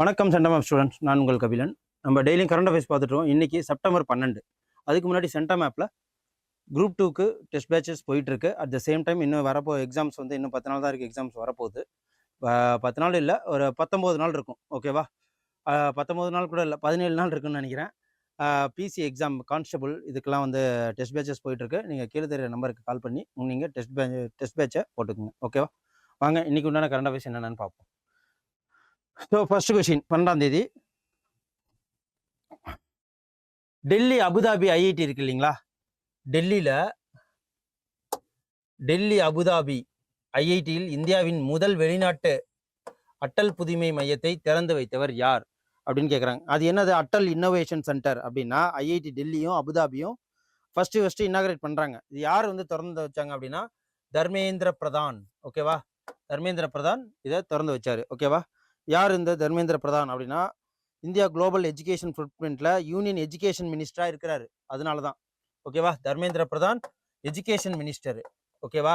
வணக்கம் centum students நான் உங்கள் கபிலன். நம்ம டெய்லியும் கரண்ட் அஃபேர்ஸ் பார்த்துட்ருக்கோம் இன்றைக்கி செப்டம்பர் பன்னெண்டு. அதுக்கு முன்னாடி சென்டம் ஆப்பில் குரூப் டூக்கு டெஸ்ட் பேச்சஸ் போயிட்டுருக்கு. அட் த சேம் டைம் இன்னும் வரப்போ எக்ஸாம்ஸ் வந்து இன்னும் பத்து நாள் தான் இருக்குது எக்ஸாம்ஸ் வரப்போகுது. பத்து நாள் இல்லை ஒரு பத்தொம்போது நாள் இருக்கும். ஓகேவா பத்தொம்போது நாள் கூட இல்லை பதினேழு நாள் இருக்குன்னு நினைக்கிறேன். பிசி எக்ஸாம் கான்ஸ்டபுள் இதுக்கெல்லாம் வந்து டெஸ்ட் பேச்சஸ் போயிட்டுருக்கு. நீங்கள் கீழே தெரிய நம்பருக்கு கால் பண்ணி நீங்கள் டெஸ்ட் பே டெஸ்ட் பேச்சை போட்டுக்கோங்க. ஓகேவா வாங்க இன்றைக்கி உண்டான கரண்ட் அஃபேர்ஸ் என்னென்னு பார்ப்போம். ஸோ ஃபர்ஸ்ட் கொஷின் பன்னெண்டாம் தேதி. டெல்லி அபுதாபி ஐஐடி இருக்கு இல்லைங்களா? டெல்லியில் டெல்லி அபுதாபி ஐஐடியில் இந்தியாவின் முதல் வெளிநாட்டு அட்டல் புதுமை மையத்தை திறந்து வைத்தவர் யார்? அப்படின்னு கேட்குறாங்க அது என்னது? அட்டல் இன்னோவேஷன் சென்டர் அப்படின்னா ஐஐடி டெல்லியும் அபுதாபியும் ஃபஸ்ட்டு ஃபஸ்ட்டு இன்னாகிரேட் பண்ணுறாங்க இது யார் வந்து திறந்து வச்சாங்க அப்படின்னா தர்மேந்திர பிரதான். ஓகேவா தர்மேந்திர பிரதான் இதை திறந்து வச்சார். ஓகேவா யார் இந்த தர்மேந்திர பிரதான் அப்படின்னா இந்தியா குளோபல் எஜுகேஷன் ஃபுட்பிரிண்ட்ல யூனியன் எஜுகேஷன் மினிஸ்டராக இருக்கிறாரு. அதனால தான் ஓகேவா தர்மேந்திர பிரதான் எஜுகேஷன் மினிஸ்டர் ஓகேவா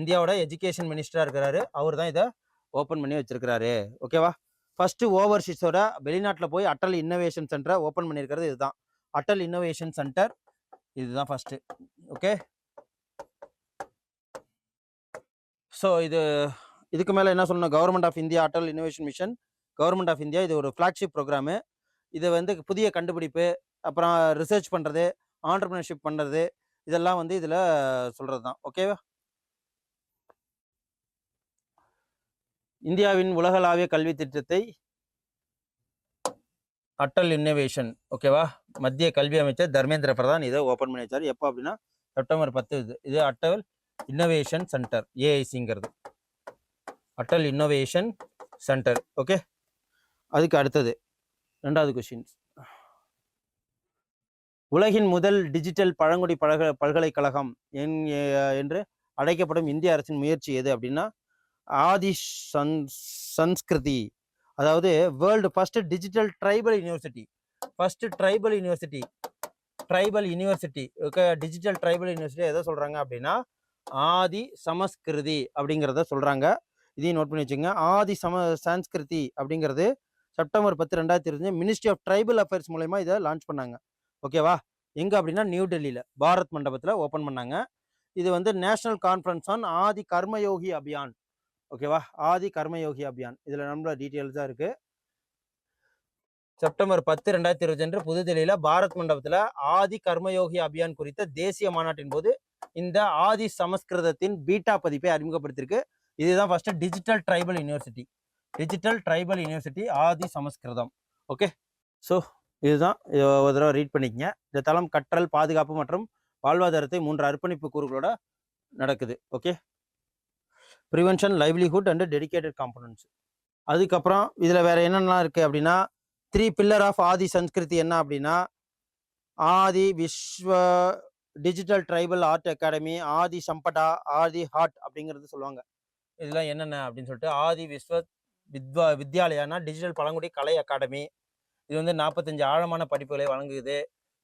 இந்தியாவோட எஜுகேஷன் மினிஸ்டராக இருக்கிறாரு. அவர் தான் இதை ஓப்பன் பண்ணி வச்சிருக்கிறாரு. ஓகேவா ஃபர்ஸ்ட் ஓவர்சீஸோட வெளிநாட்டில் போய் அட்டல் இன்னோவேஷன் சென்டரை ஓப்பன் பண்ணியிருக்கிறது இதுதான். அட்டல் இன்னோவேஷன் சென்டர் இதுதான் ஃபர்ஸ்ட் ஓகே ஸோ இது இதுக்கு மேலே என்ன சொல்லணும்? Government of India Atal innovation mission government of India இது ஒரு ஃப்ளாக்ஷிப் ப்ரோக்ராமு இது வந்து புதிய கண்டுபிடிப்பு அப்புறம் ரிசர்ச் பண்ணுறது ஆண்டர்பிரினர்ஷிப் பண்ணுறது இதெல்லாம் வந்து இதில் சொல்கிறது தான் ஓகேவா இந்தியாவின் உலகளாவிய கல்வி திட்டத்தை அட்டல் இன்னோவேஷன் ஓகேவா மத்திய கல்வி அமைச்சர் தர்மேந்திர பிரதான் இதை ஓப்பன் பண்ணி வச்சார் எப்போ அப்படின்னா செப்டம்பர் பத்து இது இது அட்டல் இன்னோவேஷன் சென்டர் ஏஐசிங்கிறது அட்டல் இன்னோவேஷன் சென்டர் ஓகே அதுக்கு அடுத்தது ரெண்டாவது கொஷின்ஸ் உலகின் முதல் டிஜிட்டல் பழங்குடி பழக பல்கலைக்கழகம் என்று அழைக்கப்படும் இந்திய அரசின் முயற்சி எது அப்படின்னா ஆதி சன் சன்ஸ்கிருதி. அதாவது world first digital tribal university first tribal university tribal university okay digital tribal university எதை சொல்கிறாங்க அப்படின்னா ஆதி சமஸ்கிருதி அப்படிங்கிறத சொல்கிறாங்க இதையும் நோட் பண்ணி வச்சுங்க ஆதி சம சன்ஸ்கிருதி அப்படிங்கிறது செப்டம்பர் பத்து ரெண்டாயிரத்தி இருபது மினிஸ்ட்ரி ஆஃப் ட்ரைபல் அஃபேர்ஸ் மூலயமா இதை லான்ச் பண்ணாங்க. ஓகேவா எங்கே அப்படின்னா நியூ டெல்லியில் பாரத் மண்டபத்தில் ஓப்பன் பண்ணாங்க. இது வந்து national conference on Adi Karmayogi Abhiyan ஓகேவா? ஆதி கர்மயோகி அபியான். இதில் நம்மளோட டீட்டெயில்ஸ் தான் இருக்குது செப்டம்பர் பத்து ரெண்டாயிரத்தி இருபத்தி ரெண்டு புதுதில்லியில் பாரத் மண்டபத்தில் ஆதி கர்மயோகி அபியான் குறித்த தேசிய மாநாட்டின் போது இந்த ஆதி சமஸ்கிருதத்தின் பீட்டா பதிப்பை அறிமுகப்படுத்தியிருக்கு. இதுதான் first digital tribal university digital tribal university Adi சமஸ்கிருதம். ஓகே? ஸோ இதுதான். ஒரு தடவை ரீட் பண்ணிக்கங்க. இந்த தளம் கற்றல் பாதுகாப்பு மற்றும் வாழ்வாதாரத்தை மூன்று அர்ப்பணிப்பு கூறுகளோட நடக்குது. Okay? Prevention livelihood and dedicated components அதுக்கப்புறம் இதில் வேறு என்னென்னலாம் இருக்குது அப்படின்னா three pillar of Adi Sanskriti என்ன அப்படின்னா Adi Vishwa digital tribal art academy Adi Sampada Adi Haat அப்படிங்கிறது சொல்லுவாங்க. இதெல்லாம் என்னென்ன அப்படின்னு சொல்லிட்டு ஆதி விஸ்வ வித்வா வித்யாலயானா டிஜிட்டல் பழங்குடி கலை அகாடமி இது வந்து நாற்பத்தஞ்சு ஆழமான படிப்புகளை வழங்குது.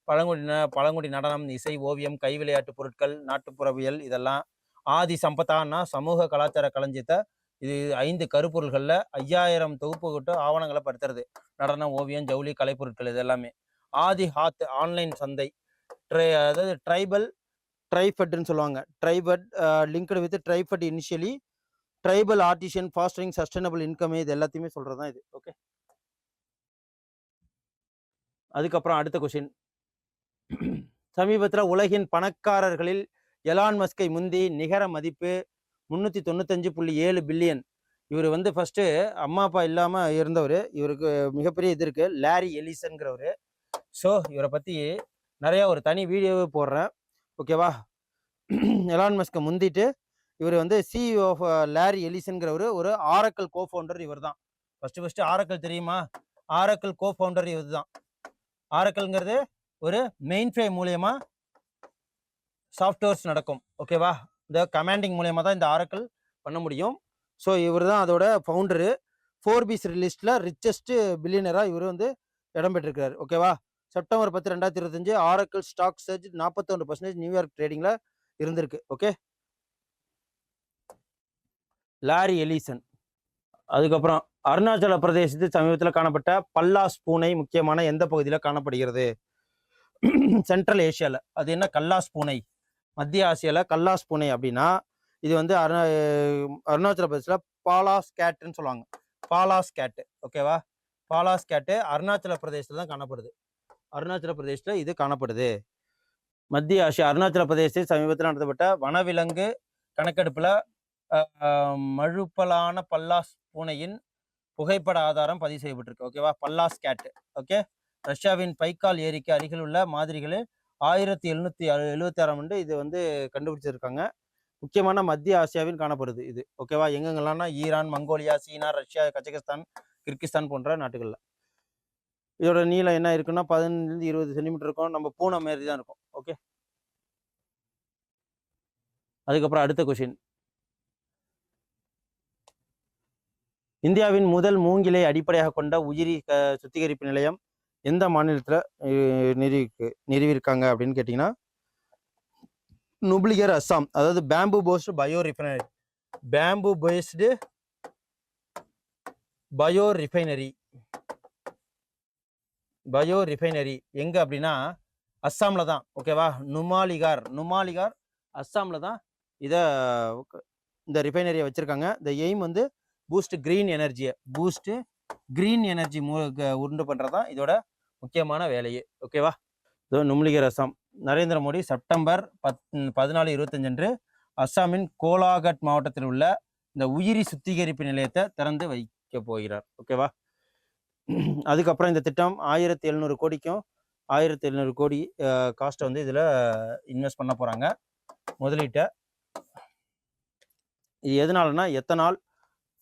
பழங்குடி பழங்குடி நடனம் இசை ஓவியம் கை விளையாட்டு பொருட்கள் நாட்டுப்புறவியல் இதெல்லாம் ஆதி சம்பத்தான்னா சமூக கலாச்சார களஞ்சியத்தை இது ஐந்து கருப்பொருள்களில் ஐயாயிரம் தொகுப்பு கொண்டு ஆவணங்களை படுத்துறது. நடனம் ஓவியம் ஜவுளி கலைப்பொருட்கள் இது எல்லாமே ஆதி ஹாத் ஆன்லைன் சந்தை. ட்ரை அதாவது ட்ரைபல் ட்ரைஃபட்னு சொல்லுவாங்க. TRIFED linked with TRIFED initially. Tribal artisan fostering sustainable income இது எல்லாத்தையுமே சொல்கிறது தான் இது. ஓகே? அதுக்கப்புறம் அடுத்த கொஷின் சமீபத்தில் உலகின் பணக்காரர்களில் எலான் மஸ்கை முந்தி நிகர மதிப்பு முந்நூற்றி தொண்ணூத்தஞ்சு புள்ளி ஏழு பில்லியன். இவர் வந்து ஃபஸ்ட்டு அம்மா அப்பா இல்லாமல் இருந்தவர். இவருக்கு மிகப்பெரிய இது இருக்குது லாரி எலிசன்கிறவர். ஸோ இவரை பற்றி நிறையா ஒரு தனி வீடியோவே போடுறேன். ஓகேவா எலான் மஸ்கை முந்திட்டு இவர் வந்து சிஇஓ ஆஃப் லாரி எலிசன்கிறவர். ஒரு ஆரக்கல் கோ ஃபவுண்டர் இவர் தான். ஃபஸ்ட்டு ஃபஸ்ட்டு ஆரக்கல் தெரியுமா? ஆரக்கல் கோ ஃபவுண்டர் இவர் தான். ஆரக்கல்ங்கிறது ஒரு மெயின் ஃபேம் மூலயமா சாஃப்ட்வேர்ஸ் நடக்கும். ஓகேவா இந்த கமாண்டிங் மூலயமா தான் இந்த ஆரக்கல் பண்ண முடியும். ஸோ இவர் தான் அதோட ஃபவுண்டரு ஃபோர் பிஸ் லிஸ்ட்டில் ரிச்சஸ்ட்டு பில்லியனராக இவர் வந்து இடம் பெற்றிருக்கிறார். ஓகேவா செப்டம்பர் பத்து ரெண்டாயிரத்தி இருபத்தஞ்சு ஆரக்கல் ஸ்டாக் சர்ஜ் நாற்பத்தொன்று பர்சன்டேஜ் நியூயார்க் ட்ரேடிங்கில் இருந்திருக்கு. ஓகே லாரி எலிசன் அதுக்கப்புறம் அருணாச்சல பிரதேசத்தில் சமீபத்தில் காணப்பட்ட பல்லாஸ் பூனை முக்கியமான எந்த பகுதியில் காணப்படுகிறது? சென்ட்ரல் ஏஷியாவில் அது என்ன? கல்லாஸ் பூனை மத்திய ஆசியாவில் கல்லாஸ் பூனை அப்படின்னா இது வந்து அருணா அருணாச்சல பிரதேசத்தில் பாலாஸ் கேட்டுன்னு சொல்லுவாங்க. பாலாஸ் கேட்டு ஓகேவா பாலாஸ் கேட்டு அருணாச்சல பிரதேசத்தில் தான் காணப்படுது. அருணாச்சல பிரதேசத்தில் இது காணப்படுது. மத்திய ஆசியா அருணாச்சல பிரதேசத்தில் சமீபத்தில் நடத்தப்பட்ட வனவிலங்கு கணக்கெடுப்பில் மழுப்பலான பல்லாஸ் பூனையின் புகைப்பட ஆதாரம் பதிவு செய்யப்பட்டிருக்கு ஓகேவா பல்லாஸ் கேட்டு ஓகே ரஷ்யாவின் பைக்கால் ஏரிக்கு அருகில் உள்ள மாதிரிகளில் ஆயிரத்தி எழுநூத்தி எழுபத்தி ஆறாம் ஆண்டு இது வந்து கண்டுபிடிச்சிருக்காங்க. முக்கியமான மத்திய ஆசியாவில் காணப்படுது இது. ஓகேவா எங்கெங்கெல்லாம்னா Iran Mongolia China Russia Kazakhstan Kyrgyzstan போன்ற நாட்டுகளில். இதோட நீளம் என்ன இருக்குன்னா பதினஞ்சுலேருந்து இருபது சென்டிமீட்டர் இருக்கும். நம்ம பூனை மாரி தான் இருக்கும். ஓகே அதுக்கப்புறம் அடுத்த கொஷின் இந்தியாவின் முதல் மூங்கிலை அடிப்படையாக கொண்ட உயிரி சுத்திகரிப்பு நிலையம் எந்த மாநிலத்தில் நிறுவி நிறுவியிருக்காங்க அப்படின்னு கேட்டிங்கன்னா நுப்ளிகர் அஸ்ஸாம் அதாவது bamboo based bio refinery bamboo based bio refinery bio refinery எங்கே அப்படின்னா அஸ்ஸாமில் தான் ஓகேவா நுமாலிகார் நுமாலிகார் அஸ்ஸாமில் தான் இதை இந்த ரிஃபைனரியை வச்சுருக்காங்க. இந்த எய்ம் வந்து பூஸ்ட் க்ரீன் எனர்ஜியை பூஸ்ட்டு க்ரீன் எனர்ஜி மூ உருண்டு பண்ணுறது தான் இதோட முக்கியமான வேலையே. ஓகேவா? இதோ நும்லிகர் ரசம். நரேந்திர மோடி செப்டம்பர் பத் பதினாலு இருபத்தஞ்சு அன்று அஸ்ஸாமின் கோலாகட் மாவட்டத்தில் உள்ள இந்த உயிரி சுத்திகரிப்பு நிலையத்தை திறந்து வைக்க போகிறார். ஓகேவா? அதுக்கப்புறம் இந்த திட்டம் ஆயிரத்தி எழுநூறு கோடிக்கும் ஆயிரத்தி எழுநூறு கோடி காஸ்ட்டை வந்து இதில் இன்வெஸ்ட் பண்ண போகிறாங்க முதலீட்டை. இது எதனாலனா எத்தனால்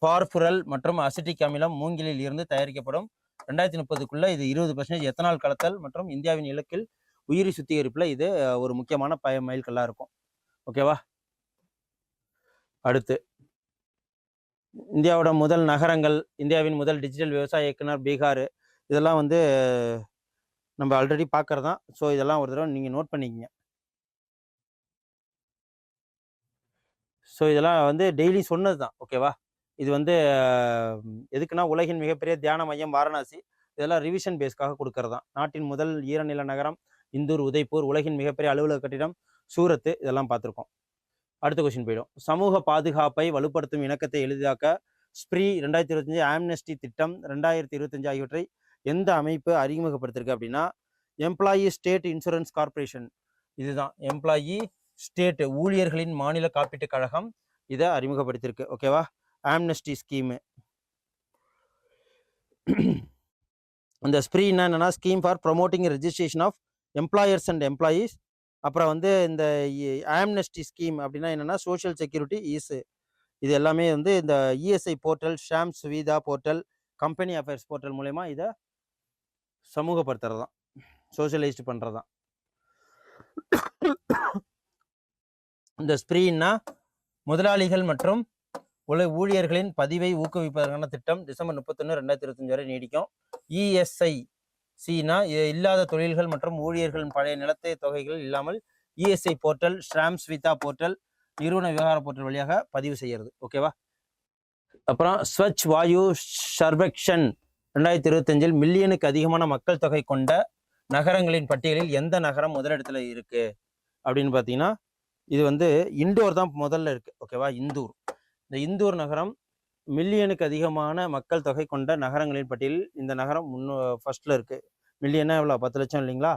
பார்புரல் மற்றும் அசிட்டிக் அமிலம் மூங்கிலில் இருந்து தயாரிக்கப்படும் ரெண்டாயிரத்தி முப்பதுக்குள்ள இது இருபது பர்சன்டேஜ் எத்தனால் கலத்தல் மற்றும் இந்தியாவின் இலக்கில் உயிரி சுத்திகரிப்பில் இது ஒரு முக்கியமான பய மைல்கல்லாக இருக்கும். ஓகேவா அடுத்து. இந்தியாவோட முதல் நகரங்கள் இந்தியாவின் முதல் டிஜிட்டல் விவசாய இயக்குனர் பீகார். இதெல்லாம் வந்து நம்ம ஆல்ரெடி பார்க்கறது தான் ஸோ இதெல்லாம் ஒரு தடவை நீங்கள் நோட் பண்ணிக்கங்க. ஸோ இதெல்லாம் வந்து டெய்லி சொன்னது தான் ஓகேவா இது வந்து எதுக்குன்னா உலகின் மிகப்பெரிய தியான மையம் வாரணாசி. இதெல்லாம் ரிவிஷன் பேஸ்க்காக கொடுக்கறது தான் நாட்டின் முதல் ஈரநில நகரம் இந்தூர் உதய்பூர் உலகின் மிகப்பெரிய அலுவலக கட்டிடம் சூரத்து இதெல்லாம் பார்த்துருக்கோம். அடுத்த கொஸ்டின் போயிடும். சமூக பாதுகாப்பை வலுப்படுத்தும் இணக்கத்தை எளிதாக்க ஸ்ப்ரீ ரெண்டாயிரத்தி இருபத்தஞ்சு ஆம்னஸ்டி திட்டம் ரெண்டாயிரத்தி இருபத்தஞ்சு ஆகியவற்றை எந்த அமைப்பு அறிமுகப்படுத்திருக்கு அப்படின்னா எம்ப்ளாயி ஸ்டேட் இன்சூரன்ஸ் கார்ப்பரேஷன் இதுதான். எம்ப்ளாயி ஸ்டேட் ஊழியர்களின் மாநில காப்பீட்டுக் கழகம் இதை அறிமுகப்படுத்தியிருக்கு. ஓகேவா ஆம்னஸ்டி ஸ்கீமு இந்த ஸ்ப்ரீ என்னன்னா scheme for promoting registration of employers and employees அப்புறம் வந்து இந்த ஆம்னஸ்டி ஸ்கீம் அப்படின்னா என்னென்னா சோஷியல் செக்யூரிட்டி ஈஸ் இது எல்லாமே வந்து இந்த ESI portal Shram Suvidha portal company affairs portal மூலயமா இதை சமூகப்படுத்துறது தான் சோஷியலைஸ்டு பண்ணுறது தான் இந்த ஸ்ப்ரீன்னா முதலாளிகள் மற்றும் உல ஊழியர்களின் பதிவை ஊக்குவிப்பதற்கான திட்டம் டிசம்பர் முப்பத்தொன்று ரெண்டாயிரத்தி இருபத்தஞ்சு வரை நீடிக்கும். இஎஸ்ஐ சீனா இல்லாத தொழில்கள் மற்றும் ஊழியர்களின் பழைய நிலத்தை தொகைகள் இல்லாமல் ESI portal Shram Suvidha portal நிறுவன விவகார போர்ட்டல் வழியாக பதிவு செய்யறது ஓகேவா அப்புறம் ஸ்வச் வாயு சர்வக்ஷன் ரெண்டாயிரத்தி இருபத்தஞ்சில் மில்லியனுக்கு அதிகமான மக்கள் தொகை கொண்ட நகரங்களின் பட்டியலில் எந்த நகரம் முதலிடத்துல இருக்கு? அப்படின்னு பார்த்தீங்கன்னா இது வந்து இண்டோர் தான் முதல்ல இருக்கு. ஓகேவா இந்தூர். இந்த இந்தூர் நகரம் மில்லியனுக்கு அதிகமான மக்கள் தொகை கொண்ட நகரங்களின் பட்டியலில் இந்த நகரம் முன்னோ ஃபர்ஸ்ட்டில் இருக்குது மில்லியனா எவ்வளோ பத்து லட்சம் இல்லைங்களா?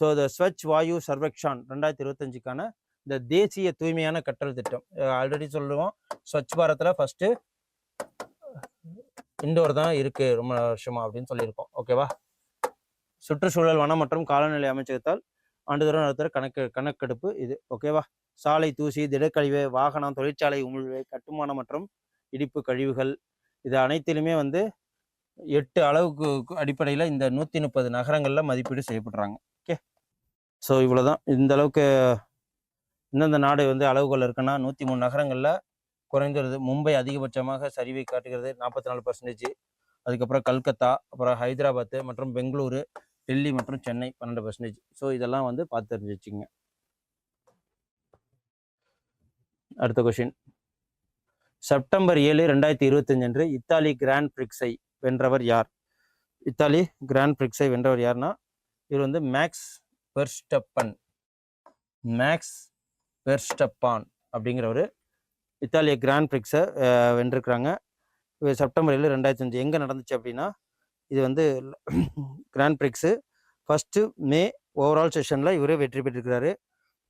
ஸோ த ஸ்வச் வாயு சர்வக்ஷான் ரெண்டாயிரத்தி இருபத்தஞ்சுக்கான இந்த தேசிய தூய்மையான கற்றல் திட்டம். ஆல்ரெடி சொல்லுவோம். ஸ்வச் பாரத்தில் ஃபஸ்ட்டு இண்டோர் தான் இருக்குது ரொம்ப வருஷமா அப்படின்னு சொல்லியிருக்கோம். ஓகேவா சுற்றுச்சூழல் வனம் மற்றும் காலநிலை அமைச்சகத்தால் ஆண்டுதோறும் நடத்துகிற கணக்கு கணக்கெடுப்பு இது. ஓகேவா சாலை தூசி திடக்கழிவு வாகனம் தொழிற்சாலை உமிழ்வு கட்டுமானம் மற்றும் இடிப்பு கழிவுகள். இது அனைத்திலுமே வந்து எட்டு அளவுக்கு அடிப்படையில் இந்த நூற்றி முப்பது நகரங்களில் மதிப்பீடு செய்யப்படுறாங்க. ஓகே ஸோ இவ்வளோதான் இந்த அளவுக்கு இந்தந்த நாடு வந்து அளவுகள் இருக்குன்னா நூற்றி மூணு நகரங்களில் குறைந்துருது மும்பை அதிகபட்சமாக சரிவை காட்டுகிறது நாற்பத்தி நாலு பர்சன்டேஜ் அதுக்கப்புறம் கல்கத்தா அப்புறம் ஹைதராபாத்து மற்றும் பெங்களூரு. டெல்லி மற்றும் சென்னை பன்னெண்டு பர்சன்டேஜ் ஸோ இதெல்லாம் வந்து பார்த்து தெரிஞ்சு வச்சுங்க அடுத்த கொஷின் செப்டம்பர் ஏழு ரெண்டாயிரத்தி இருபத்தஞ்சு அன்று இத்தாலி கிராண்ட் பிரிக்ஸை வென்றவர் யார்? இத்தாலி கிராண்ட் பிரிக்ஸை வென்றவர் யாருன்னா இவர் வந்து மேக்ஸ் பெர்ஸ்டப்பன் மேக்ஸ் பெர்ஸ்டப்பான் அப்படிங்கிறவர் இத்தாலிய கிராண்ட் பிரிக்ஸை வென்றிருக்கிறாங்க. செப்டம்பர் ஏழு ரெண்டாயிரத்தி அஞ்சு எங்கே நடந்துச்சு அப்படின்னா இது வந்து grand prix first May overall செஷனில் இவரே வெற்றி பெற்றிருக்கிறாரு.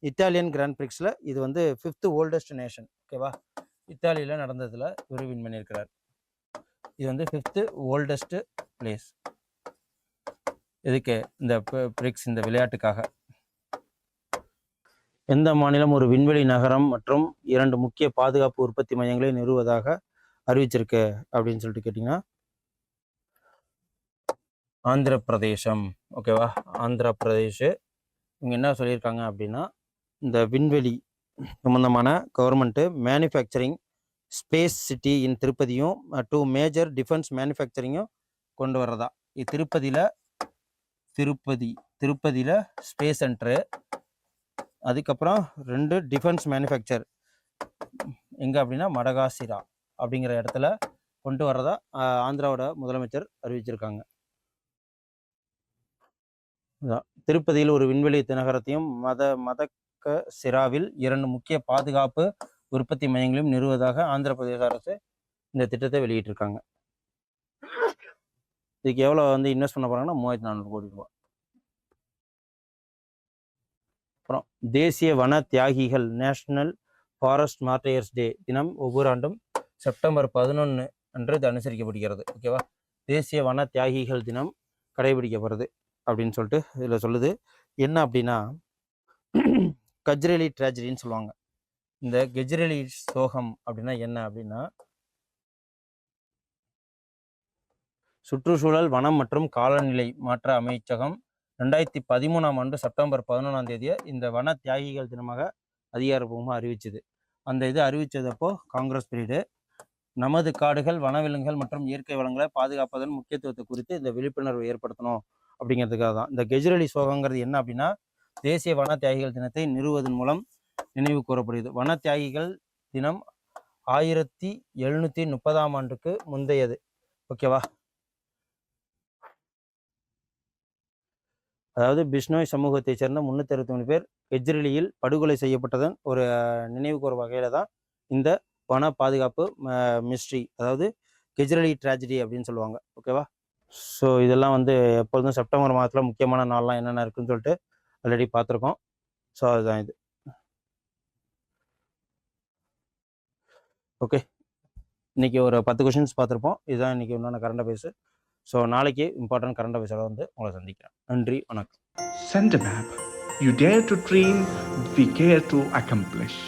இத்தாலியன் கிராண்ட் பிரிக்ஸில் இது வந்து ஃபிஃப்த்து ஓல்டஸ்ட் நேஷன் ஓகேவா இத்தாலியில் நடந்ததில் இவர் வின் பண்ணியிருக்கிறார். இது வந்து ஃபிஃப்த்து ஓல்டஸ்ட்டு பிளேஸ் இதுக்கு இந்த பிரிக்ஸ் இந்த விளையாட்டுக்காக. எந்த மாநிலம் ஒரு விண்வெளி நகரம் மற்றும் இரண்டு முக்கிய பாதுகாப்பு உற்பத்தி மையங்களை நிறுவுவதாக அறிவிச்சிருக்கு அப்படின்னு சொல்லிட்டு கேட்டிங்கன்னா ஆந்திர பிரதேசம் ஓகேவா? ஆந்திர பிரதேஷ் இவங்க என்ன சொல்லியிருக்காங்க அப்படின்னா இந்த விண்வெளி சம்பந்தமான government manufacturing space city in திருப்பதியும் two major defence மேனுஃபேக்சரிங்கும் கொண்டு வர்றதா? இது திருப்பதியில் திருப்பதி திருப்பதியில் ஸ்பேஸ் சென்ட்ரு அதுக்கப்புறம் ரெண்டு டிஃபென்ஸ் மேனுஃபேக்சர் எங்கே அப்படின்னா மடகாசிரா அப்படிங்கிற இடத்துல கொண்டு வர்றதா ஆந்திராவோட முதலமைச்சர் அறிவிச்சிருக்காங்க. திருப்பதியில் ஒரு விண்வெளி தினகரத்தையும் மத மதக்க சிராவில் இரண்டு முக்கிய பாதுகாப்பு உற்பத்தி மையங்களையும் நிறுவதாக ஆந்திர பிரதேச அரசு இந்த திட்டத்தை வெளியிட்டிருக்காங்க. இதுக்கு எவ்வளோ வந்து இன்வெஸ்ட் பண்ண போகிறாங்கன்னா மூவாயிரத்தி நானூறு கோடி ரூபா. அப்புறம் தேசிய வன தியாகிகள் நேஷனல் ஃபாரஸ்ட் மார்டையர்ஸ் டே தினம் ஒவ்வொரு ஆண்டும் செப்டம்பர் பதினொன்று அன்று இது அனுசரிக்கப்படுகிறது. ஓகேவா? தேசிய வன தியாகிகள் தினம் கடைபிடிக்கப்படுறது அப்படின்னு சொல்லிட்டு இதில் சொல்லுது. என்ன அப்படின்னா கஜ்ரேலி ட்ராஜடின்னு சொல்லுவாங்க. இந்த கெஜ்ரேலி சோகம் அப்படின்னா என்ன அப்படின்னா சுற்றுச்சூழல் வனம் மற்றும் காலநிலை மாற்ற அமைச்சகம் ரெண்டாயிரத்தி பதிமூணாம் ஆண்டு செப்டம்பர் பதினொன்றாம் தேதியை இந்த வன தியாகிகள் தினமாக அதிகாரப்பூர்வமாக அறிவிச்சது. அந்த இது அறிவித்ததப்போ காங்கிரஸ் பீரியடு நமது காடுகள் வனவிலங்குகள் மற்றும் இயற்கை வளங்களை பாதுகாப்பதன் முக்கியத்துவத்தை குறித்து இந்த விழிப்புணர்வை ஏற்படுத்தணும் அப்படிங்கிறதுக்காக தான். இந்த கெஜ்ரலி சோகங்கிறது என்ன அப்படின்னா தேசிய வன தியாகிகள் தினத்தை நிறுவுவதன் மூலம் நினைவு கூறப்படுகிறது. வன தியாகிகள் தினம் ஆயிரத்தி எழுநூற்றி முப்பதாம் ஆண்டுக்கு முந்தையது. ஓகேவா அதாவது பிஷ்ணோய் சமூகத்தைச் சேர்ந்த முன்னூற்றி அறுபத்தி மூணு பேர் கெஜ்ரிலியில் படுகொலை செய்யப்பட்டதன் ஒரு நினைவு கூறும் வகையில் தான் இந்த வன பாதுகாப்பு மிஸ்ட்ரி அதாவது கெஜ்ரலி ட்ராஜடி அப்படின்னு சொல்லுவாங்க. ஓகேவா ஸோ இதெல்லாம் வந்து எப்பொழுதும் செப்டம்பர் மாதத்தில் முக்கியமான நாள்லாம் என்னென்ன இருக்குன்னு சொல்லிட்டு ஆல்ரெடி பார்த்துருக்கோம். ஸோ அதுதான் இது. ஓகே இன்றைக்கி ஒரு பத்து கொஷின்ஸ் பார்த்துருப்போம். இதுதான் இன்னைக்கு இன்னொன்று கரண்ட் அஃபேர்ஸ் ஸோ நாளைக்கு இம்பார்ட்டன்ட் கரண்ட் அஃபேர்ஸோட வந்து உங்களை சந்திக்கிறேன். நன்றி வணக்கம். Sent map you dare to dream we care to accomplish.